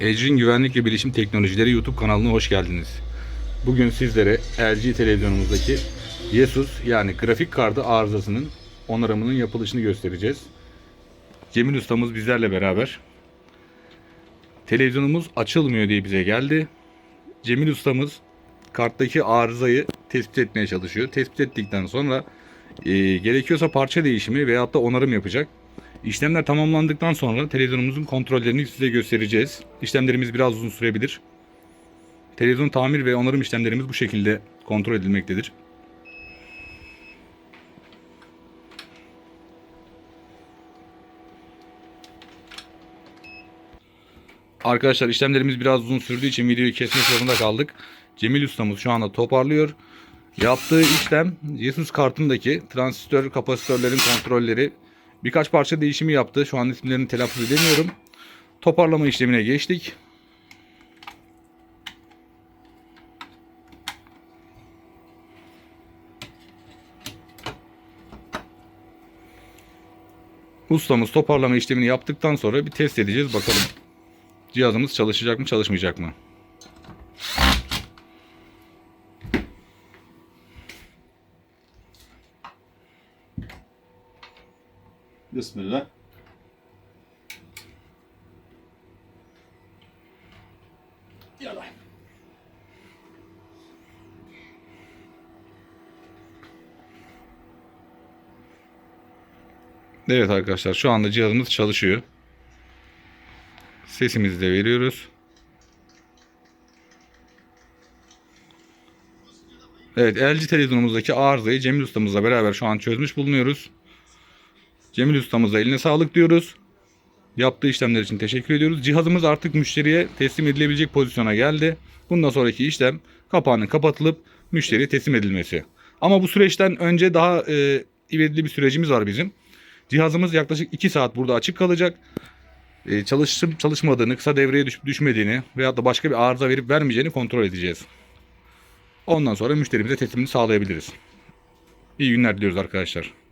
Ecrin Güvenlik ve Bilişim Teknolojileri YouTube kanalına hoş geldiniz. Bugün sizlere LG televizyonumuzdaki Yesus yani grafik kartı arızasının onarımının yapılışını göstereceğiz. Cemil ustamız bizlerle beraber. Televizyonumuz açılmıyor diye bize geldi. Cemil ustamız karttaki arızayı tespit etmeye çalışıyor. Tespit ettikten sonra e, gerekiyorsa parça değişimi veyahut da onarım yapacak. İşlemler tamamlandıktan sonra televizyonumuzun kontrollerini size göstereceğiz. İşlemlerimiz biraz uzun sürebilir. Televizyon tamir ve onarım işlemlerimiz bu şekilde kontrol edilmektedir. Arkadaşlar işlemlerimiz biraz uzun sürdüğü için videoyu kesmek zorunda kaldık. Cemil ustamız şu anda toparlıyor. Yaptığı işlem Jesus kartındaki transistör kapasitörlerin kontrolleri birkaç parça değişimi yaptı. Şu an isimlerini telaffuz edemiyorum. Toparlama işlemine geçtik. Ustamız toparlama işlemini yaptıktan sonra bir test edeceğiz bakalım. Cihazımız çalışacak mı çalışmayacak mı? Bismillah. Yalla. Evet arkadaşlar şu anda cihazımız çalışıyor. Sesimizi de veriyoruz. Evet LG televizyonumuzdaki arızayı Cemil ustamızla beraber şu an çözmüş bulunuyoruz. Cemil ustamıza eline sağlık diyoruz. Yaptığı işlemler için teşekkür ediyoruz. Cihazımız artık müşteriye teslim edilebilecek pozisyona geldi. Bundan sonraki işlem kapağının kapatılıp müşteriye teslim edilmesi. Ama bu süreçten önce daha e, ivedilikli bir sürecimiz var bizim. Cihazımız yaklaşık 2 saat burada açık kalacak. E, çalışıp çalışmadığını, kısa devreye düşüp düşmediğini veyahut da başka bir arıza verip vermeyeceğini kontrol edeceğiz. Ondan sonra müşterimize teslimini sağlayabiliriz. İyi günler diliyoruz arkadaşlar.